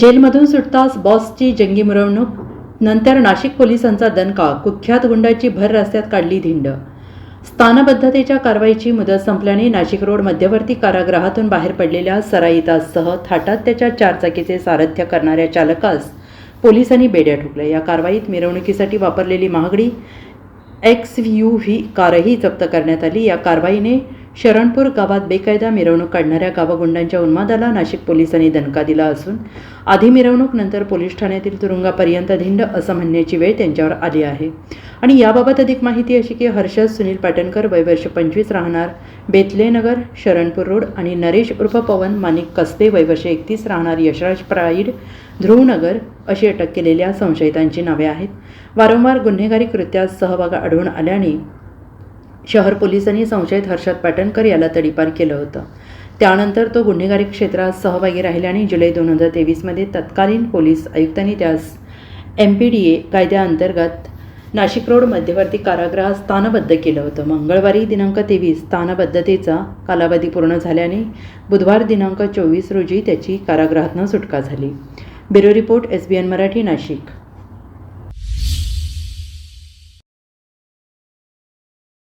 जेलमधून सुटताच बॉसची जंगी मिरवणूक नंतर नाशिक पोलिसांचा दणका कुख्यात गुंडाची भर रस्त्यात काढली धिंड. स्थानबद्धतेच्या कारवाईची मुदत संपल्याने नाशिक रोड मध्यवर्ती कारागृहातून बाहेर पडलेल्या सराईतासह थाटात त्याच्या चारचाकीचे सारथ्य करणाऱ्या चालकास पोलिसांनी बेड्या ठोकल्या. या कारवाईत मिरवणुकीसाठी वापरलेली महागडी एक्स यू व्ही कारही जप्त करण्यात आली. या कारवाईने शरणपूर गावात बेकायदा मिरवणूक काढणाऱ्या गावगुंडांच्या उन्मादाला नाशिक पोलिसांनी दणका दिला असून आधी मिरवणूक नंतर पोलीस ठाण्यातील तुरुंगापर्यंत धिंड असं म्हणण्याची वेळ त्यांच्यावर आली आहे. आणि याबाबत अधिक माहिती अशी की हर्षद सुनील पाटणकर वयवर्ष पंचवीस राहणार बेतलेनगर शरणपूर रोड आणि नरेश उर्फ पवन मानिक कसबे वयवर्ष एकतीस राहणार यशराज प्राईड ध्रुवनगर अशी अटक केलेल्या संशयितांची नावे आहेत. वारंवार गुन्हेगारी कृत्यात सहभाग आढळून आल्याने शहर पोलिसांनी संशयित हर्षद पाटणकर याला तडीपार केलं होतं. त्यानंतर तो गुन्हेगारी क्षेत्रात सहभागी राहिल्याने जुलै दोन हजार तेवीसमध्ये तत्कालीन पोलीस आयुक्तांनी त्यास एम पी डी ए कायद्याअंतर्गत नाशिक रोड मध्यवर्ती कारागृहात स्थानबद्ध केलं होतं. मंगळवारी दिनांक तेवीस स्थानबद्धतेचा कालावधी पूर्ण झाल्याने बुधवार दिनांक चोवीस रोजी त्याची कारागृहातनं सुटका झाली. Bureau report S B N Marathi Nashik.